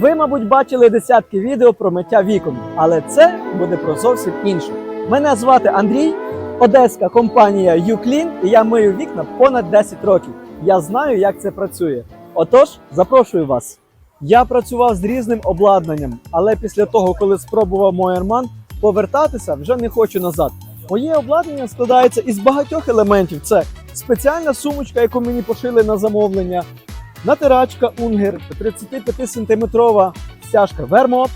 Ви, мабуть, бачили десятки відео про миття вікон, але це буде про зовсім інше. Мене звати Андрій, одеська компанія UClean, і я мию вікна понад 10 років. Я знаю, як це працює. Отож, запрошую вас. Я працював з різним обладнанням, але після того, коли спробував Мойерман, повертатися вже не хочу назад. Моє обладнання складається із багатьох елементів: це спеціальна сумочка, яку мені пошили на замовлення, натирачка Унгер, 35 сантиметрова стяжка Вермоп,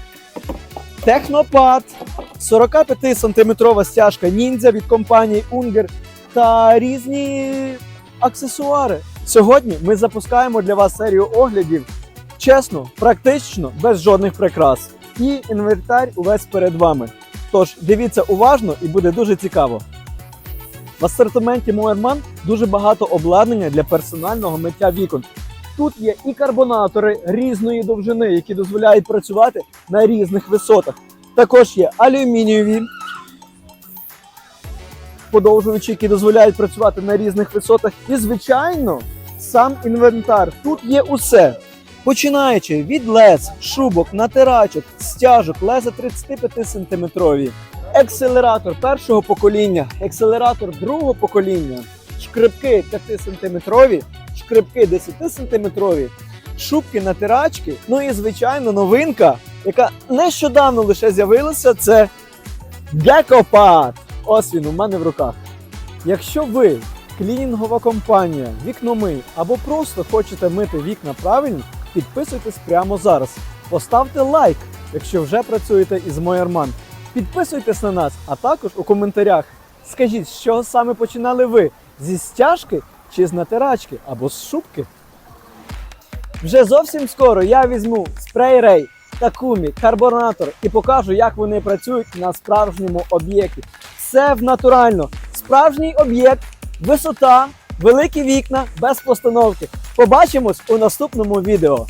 технопад, 45 сантиметрова стяжка ніндзя від компанії Unger та різні аксесуари. Сьогодні ми запускаємо для вас серію оглядів чесно, практично, без жодних прикрас. І інвентар увесь перед вами. Тож дивіться уважно і буде дуже цікаво. В асортименті Moerman дуже багато обладнання для персонального миття вікон. Тут є і карбонатори різної довжини, які дозволяють працювати на різних висотах. Також є алюмінієві подовжувачі, які дозволяють працювати на різних висотах. І, звичайно, сам інвентар. Тут є усе. Починаючи від лез, шубок, натирачок, стяжок, леза 35 сантиметрові, екселератор першого покоління, екселератор другого покоління, шкребки 5 сантиметрові, шкребки 10 сантиметрові, шубки натирачки. Ну і звичайно новинка, яка нещодавно лише з'явилася, це Гекопад. Ось він у мене в руках. Якщо ви клінінгова компанія, вікномий або просто хочете мити вікна правильно, підписуйтесь прямо зараз. Поставте лайк, якщо вже працюєте із Moerman. Підписуйтесь на нас, а також у коментарях скажіть, з чого саме починали ви: зі стяжки чи з натирачки або з шубки. Вже зовсім скоро я візьму спрей рей, такумі, карбонатор і покажу, як вони працюють на справжньому об'єкті. Все в натурально. Справжній об'єкт, висота, великі вікна без постановки. Побачимось у наступному відео.